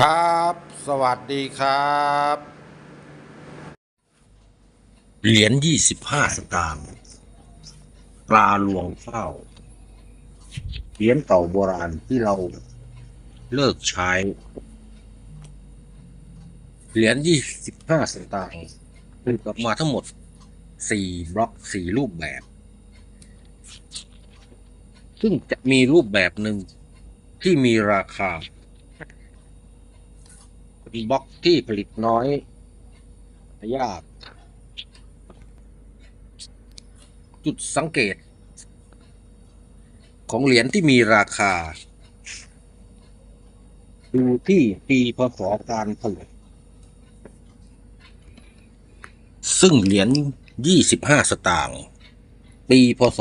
ครับ สวัสดีครับ เหรียญยี่สิบห้าสตางค์ปลาลวงเฝ้า เหรียญเก่าโบราณที่เราเลิกใช้ เหรียญยี่สิบห้าสตางค์ผลิตออกมาทั้งหมดสี่บล็อกสี่รูปแบบ ซึ่งจะมีรูปแบบหนึ่งที่มีราคาเป็น บล็อกที่ผลิตน้อยยาก จุดสังเกต ของเหรียญที่มีราคา ดูที่ปีพศการผลิต ซึ่งเหรียญ 25 สตางค์ปีพศ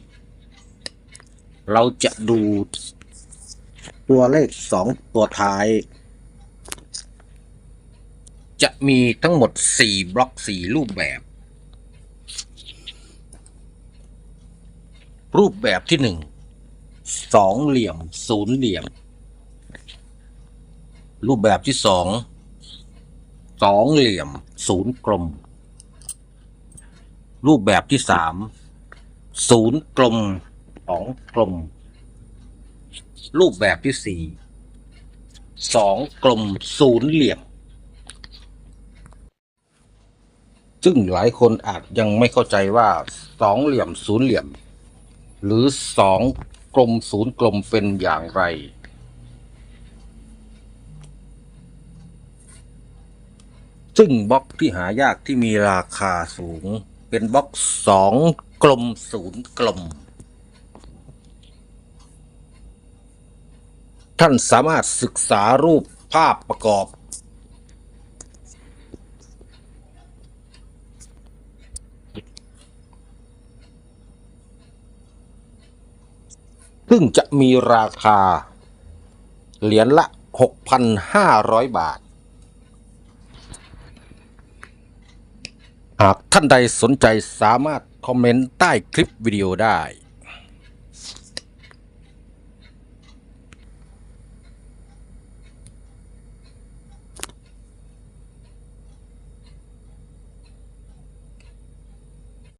2520 เราจะดู ตัวเลขสองตัวท้าย จะมีทั้งหมด4บล็อก4รูปแบบ รูปแบบที่หนึ่งสองเหลี่ยมศูนย์เหลี่ยม รูปแบบที่สองสองเหลี่ยมศูนย์กลม รูปแบบที่สามศูนย์กลมสองกลม รูปแบบที่สี่สองกลมศูนย์เหลี่ยม ซึ่งหลายคนอาจยังไม่เข้าใจว่าสองเหลี่ยมศูนย์เหลี่ยม หรือสองกลมศูนย์กลมเป็นอย่างไร ซึ่งบล็อกที่หายากที่มีราคาสูง เป็นบล็อกสองกลมศูนย์กลม ท่านสามารถศึกษารูปภาพประกอบ ซึ่งจะมีราคา เหรียญละ 6,500 บาท หากท่านใดสนใจสามารถคอมเมนต์ใต้คลิปวิดีโอได้